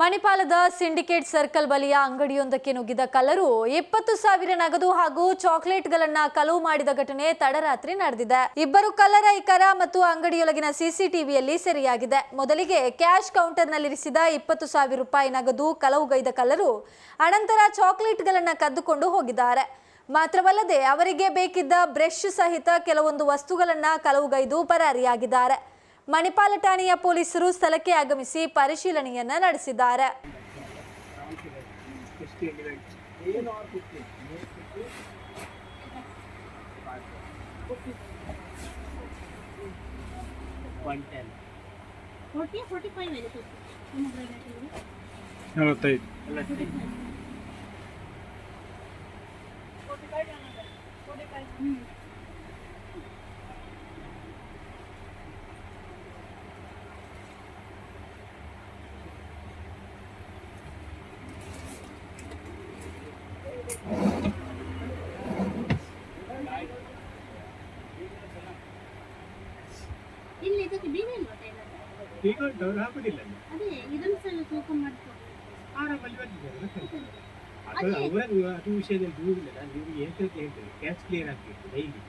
ಮಣಿಪಾಲದ syndicate circle ಬಳಿಯ ಅಂಗಡಿಯೊಂದಕ್ಕೆ ನುಗ್ಗಿದ colour ಇಪ್ಪತ್ತು ಸಾವಿರ ನಗದು ಹಾಗೂ ಚಾಕ್ಲೇಟ್ಗಳನ್ನ ಕಲವು ಮಾಡಿದ ಘಟನೆ ತಡರಾತ್ರಿ ನಡೆದಿದೆ. ಇಬ್ಬರು ಕಲ್ಲರ ಇಕರ ಮತ್ತು ಅಂಗಡಿಯೊಳಗಿನ ಸಿಸಿಟಿವಿಯಲ್ಲಿ ಸೆರೆಯಾಗಿದೆ. ಮೊದಲಿಗೆ ಕ್ಯಾಶ್ ಕೌಂಟರ್ನಲ್ಲಿರಿಸಿದ ಇಪ್ಪತ್ತು ಸಾವಿರ ರೂಪಾಯಿ ನಗದು ಕಲವುಗೈದ ಕಲ್ಲರು ಅನಂತರ ಚಾಕ್ಲೇಟ್ಗಳನ್ನ ಕದ್ದುಕೊಂಡು ಹೋಗಿದ್ದಾರೆ. ಮಾತ್ರವಲ್ಲದೆ ಅವರಿಗೆ ಬೇಕಿದ್ದ ಬ್ರಷ್ ಸಹಿತ ಕೆಲವೊಂದು ವಸ್ತುಗಳನ್ನ ಕಲವುಗೈದು ಪರಾರಿಯಾಗಿದ್ದಾರೆ. ಮಣಿಪಾಲ ಠಾಣೆಯ ಪೊಲೀಸರು ಸ್ಥಳಕ್ಕೆ ಆಗಮಿಸಿ ಪರಿಶೀಲನೆಯನ್ನ ನಡೆಸಿದ್ದಾರೆ. ಒನ್ ಇಲ್ಲಿ ಇದಕ್ಕೆ ಬೀಗ ಇಲ್ವಾ ಟೈಲರ್ ಈಗ ಡೌನ್ ಹಾಕುದಿಲ್ಲ. ಅಲ್ಲಿ. ಅದೇ ಇದೊಂದು ಸಹ ಓಪನ್ ಮಾಡ್ಕೊಂಡು ಆರಾಮಲ್ಲಿ? ಅದು ಅವರ ಅದು ವಿಷಯದಲ್ಲಿ ದೂರಿಲ್ಲ ನಾನು ನಿಮಗೆ ಏನು ಹೇಳ್ತೇನೆ. ಕ್ಯಾಶ್ ಕ್ಲಿಯರ್ ಆಗ್ಬೇಕು ಡೈಲಿ.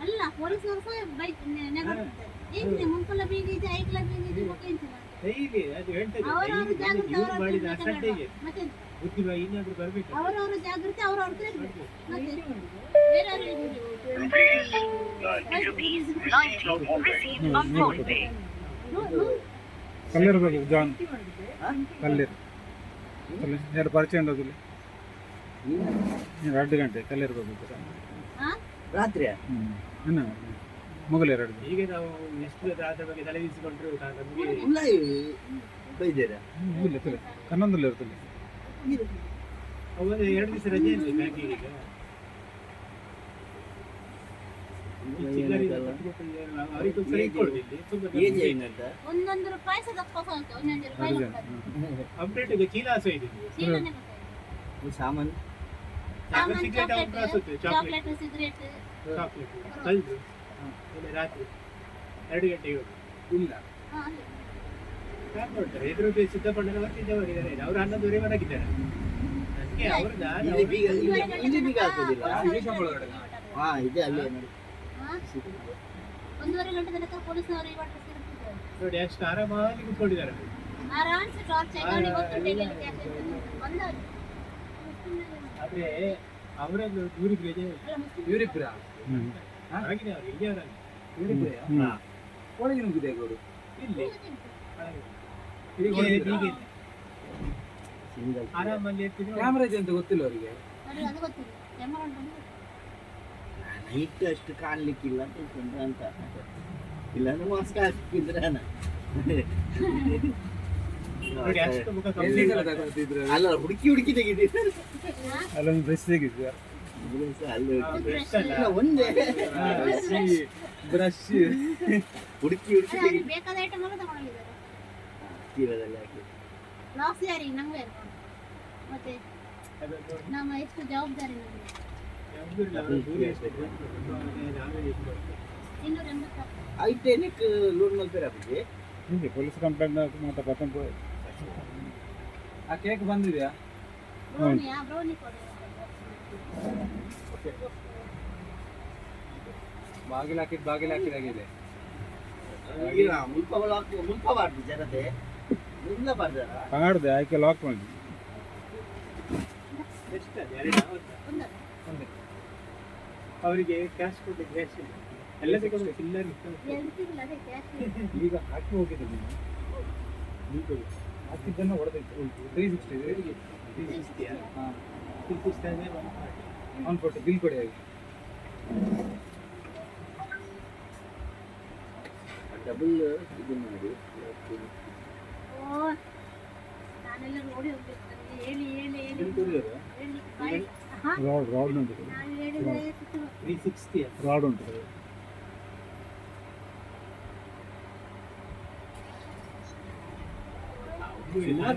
ಅಲ್ಲ ಪೊಲೀಸ್ನವರು ಸಹ ಬೈಕ್ ನೆಗಾಡ್ತಿದ್ದಾರೆ. ಏನಿದೆ? ಮುಂಪಲ ಬೀಗ ಇದೆ ಐಕ್ಲ ಬೀಗ ಇದೆ ಎಂತಿಲ್ಲ ಡೈಲಿ ಅದು ಹೇಳ್ತದೆ ಮಾಡಿದ ಅಸಡ್ಡೆಗೆ ಮತ್ತೆ ಬುದ್ಧಿ ಇನ್ನಾದ್ರೂ ಬರಬೇಕು? ಅವರವರ ಜಾಗೃತಿ ಕಲ್ಲರ್ ಬೇಕು ಜಾನ್. ಕಲ್ಲೀರ್ ಕಲ್ಲೀರ್ ಎರಡು ಪರಿಚಯ ಉಂಟದಿಲ್ಲ ಎರಡು ಗಂಟೆ ಕಲ್ಲೀರ್ ಬಗ್ಗೆ ರಾತ್ರಿ ಹ್ಞೂ ಎರಡು ಈಗ ನಾವು ಎಷ್ಟು ಅದರ ಬಗ್ಗೆ ನಮಗೆ? ಬೈದೇರ ಇಲ್ಲ ಕನ್ನೊಂದಲ್ಲಿ ಇರ್ತದೆ ಎರಡು ದಿವಸ ರಜೆ ಬ್ಯಾಂಕಿಗೆ ಈಗ. ಒಂದೊಂದು ರೂಪಾಯಿ ಒಂದೊಂದು ರೂಪಾಯಿ. ಅಪ್ಡೇಟ್ ಇದೆ ಸಾಮಾನು? Chocolate chocolate cigarette. ಚಾಕ್ಲೇಟ್ ಕಲ್ದು ಆಮೇಲೆ ರಾತ್ರಿ ಎರಡು ಗಂಟೆಗೆ ಹೋಗಿ ಇಲ್ಲ. ನೋಡ್ತಾರೆ? ಎದುರು ಸಿದ್ದಪ್ಪಣ್ಣನ ಬರ್ತಿದ್ದವರಿದ್ದಾರೆ ಅವ್ರು ಹನ್ನೊಂದುವರೆ ಮಲಗಿದ್ದಾರೆ. ನನಗೆ ಅವ್ರು ನಾನು ಇಲ್ಲಿ ಅವ್ರು- ಬೀಗ ಇಲ್ಲಿ ಇಲ್ಲಿ ಬೀಗ ಹಾಕೋದಿಲ್ಲ. ಹಾ, ಹಾ ಇದೆ ಅಲ್ಲೇ ನೋಡಿ. ಒಂದೂವರೆ ಗಂಟೆ ತನಕ ಪೊಲೀಸ್ನವರು ಇವಾಗ ತಿರುಗ್ತಿದ್ದಾರೆ ನೋಡಿ ಅಷ್ಟು ಆರಾಮಾಗಿ ಕುತ್ಕೊಂಡಿದ್ದಾರೆ. ಆರಾಮ್ಸೆ ಟಾರ್ಚ್ ಹಾಕೊಂಡು ಗೊತ್ತುಂಟು ಎಲ್ಲಿ ಕ್ಯಾಶ್ ಬಂದವರು. ಆದ್ರೆ ಅವರನ್ನು ಇದೆ. ಇವರಿಬ್ಬರ ಒಳಗೆ ನುಗ್ಗಿದೆ ಅವರು ಇಲ್ಲಿ. ಆರಾಮಲ್ಲಿ ಅಂತ ಗೊತ್ತಿಲ್ಲ ಅವರಿಗೆ. ನೈಟ್ ಅಷ್ಟು ಕಾಣ್ಲಿಕ್ಕಿಲ್ಲ ಅಂತ ತಿಳ್ಕೊಂಡ್ರೆ ಅಂತ. ಇಲ್ಲಾಂದ್ರೆ ಮಾಸ್ಕ್ ಹಾಕಿದ್ರೆ. ಅಲ್ಲ. ಹುಡುಕಿ ಹುಡುಕಿ ತೆಗಿತಿದ್ದಾರೆ ಹಾ? ಅಲ್ಲೊಂದು ಡ್ರೆಸ್ ತೆಗಿದ್ವಿ ಅಲ್ಲಿ ಅದು brush ಅಲ್ಲ. ಇಲ್ಲ, ಒಂದೇ ಬ್ರಷ್ ಹುಡುಕಿ ಹುಡುಕಿ ಅದೇ ತೆಗಿ ಅವ್ರಿಗೆ ಬೇಕಾದ ಐಟಮ್ ಎಲ್ಲ ತಗೊಂಡೋಗಿದ್ದಾರೆ ಚೀಲದಲ್ಲಿ ಹಾಕಿ ಲಾಸ್ ಯಾರಿಗೆ ನಮ್ಗೆ ಇರ್ಬೋದು ಮತ್ತೆ ಅದು ನೋಡಿ, ನಮ್ಮ ಎಷ್ಟು ಜವಾಬ್ದಾರಿ ನಮಗೆ ಯಾವ್ದು ಇಲ್ಲ, ಅವ್ರು ದೂರ ಇರ್ತಾರೆ. ನಾವೇ ಇಟ್ಕೊಳ್ತೀವಿ. ಇನ್ನೂರ ಎಂಬತ್ತು ಐಟೇನಿಕ್ ಲೋನ್ ಮಲ್ಪೇರ್ ಹಾಕಿದ್ವಿ ಹೀಗೆ ಪೊಲೀಸ್ ಕಂಪ್ಲೇಂಟ್ ಮಾತ್ರ ಪತ್ತೊಂಬ ಆ ಕೇಕ್ ಬಂದಿದೆಯಾ ಬ್ರೌನಿಯಾ ಬ್ರೌನಿ ಕೊಡಿ ಬಾಗಿಲು ಹಾಕಿದ್ ಬಾಗಿಲು ಹಾಕಿದಾಗಿದೆ. ಜನತೆ. ಕಾಡ್ದೆ ಆಯ್ಕೆ ಲಾಕ್ ಮಾಡಿ? ಅವರಿಗೆ ಕ್ಯಾಶ್ ಕೊಟ್ಟು ಕ್ಯಾಶ್ ಇಲ್ಲ. ಚಿಲ್ಲರ್ ಈಗ ಹಾಕಿ ಹೋಗಿದೆ ನೀನು. ಈಗ ಹಾಕಿದ್ದನ್ನು ಹೊಡೆದೈತೆ ತ್ರೀ ಸಿಕ್ಸ್ಟಿ ಸಿಕ್ಸ್ಟಿಯಾ ಹಾಂ. ಸಿಕ್ಸ್ಟಿ ಅಂದ್ರೆ. ಒನ್ ಫೋರ್ಟಿ ಬಿಲ್ ಕೊಡಿ ಆಗಿ ಡಬಲ್ ಇದು ಮಾಡಿ ಓ ನಾನೆಲ್ಲ ನೋಡಿ ಹೋಗ್ಬೇಕು ನನಗೆ ಹೇಳಿ ಹೇಳಿ ಹೇಳಿ ಬಿಲ್ ಕೊಡಿದಾರೆ ಹೇಳಿ ಬಾಯಿ ಹಾ ರಾಡ್ ರಾಡ್ ಉಂಟು ನಾನು ಹೇಳಿದ್ರೆ ಸುತ್ತು ತ್ರೀ ಸಿಕ್ಸ್ಟಿ ರಾಡ್ ಉಂಟು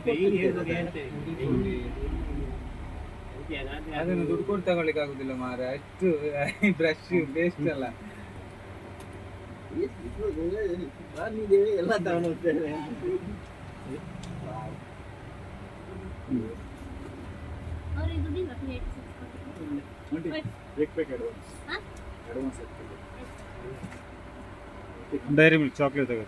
ಡೈಲಿ ಹೇಳಿದಾಗ ಹೇಳ್ತೇನೆ ಅದನ್ನು ದುಡ್ಡು ಕೊಟ್ಟು ತಗೊಳ್ಳಿಕ್ಕೆ ಆಗುದಿಲ್ಲ ಮಾರ ಅಷ್ಟು ಬ್ರಷ್ ಬೇಸ್ಟ್ ಅಲ್ಲ ಎಲ್ಲ. ತಗೊಂಡು? ಡೈರಿ ಮಿಲ್ಕ್ ಚಾಕ್ಲೇಟ್ ತಗೋ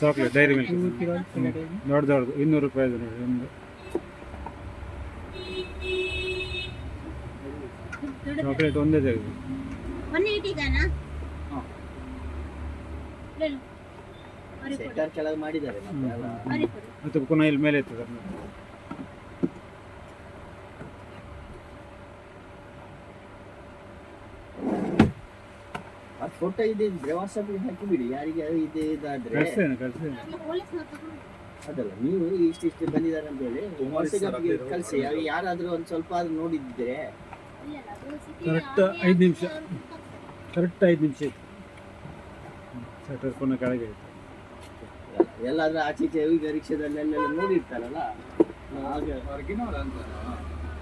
ಚಾಕ್ಲೇಟ್ ಡೈರಿ ಮಿಲ್ಕ್ ದೊಡ್ಡ ದೊಡ್ಡದು ಇನ್ನೂರು ರೂಪಾಯಿ ನೋಡಿ ಒಂದು. ಚಾಕ್ಲೇಟ್ ಒಂದೇ ತೆಗೆದು. ಕೆಳಗೆ ಮಾಡಿದ್ದಾರೆ ಮತ್ತು ಪುನಃ ಇಲ್ಲಿ ಮೇಲೆ ಇರ್ತದೆ. ಫೋಟೋ ಇದೆ ಇದ್ರೆ ವಾಟ್ಸಪ್ಗೆ ಹಾಕಿಬಿಡಿ. ಯಾರಿಗೆ ಇದೆ ಇದಾದ್ರೆ. ಅದಲ್ಲ ನೀವು ಇಷ್ಟಿಷ್ಟು ಬಂದಿದ್ದಾರೆ ಅಂತ ಹೇಳಿ ವಾಟ್ಸಪ್ಗೆ ಕಳಿಸಿ. ಯಾರಾದ್ರೂ ಒಂದು ಸ್ವಲ್ಪ ಆದ್ರೂ ನೋಡಿದ್ರೆ. ಕರೆಕ್ಟ್ ಐದು ನಿಮಿಷ. ಕರೆಕ್ಟ್ ಐದು ನಿಮಿಷ ಇತ್ತು ಶಟರ್ ಪುನಃ ಕೆಳಗೆ ಇತ್ತು ಎಲ್ಲಾದ್ರೂ ಆಚೆ ಈಚೆ ಈಗ ರಿಕ್ಷಾದಲ್ಲೆಲ್ಲ ನೋಡಿರ್ತಾರಲ್ಲ. ಹಾಗೆ. ಹೊರಗಿನವ್ರು ಅಂತ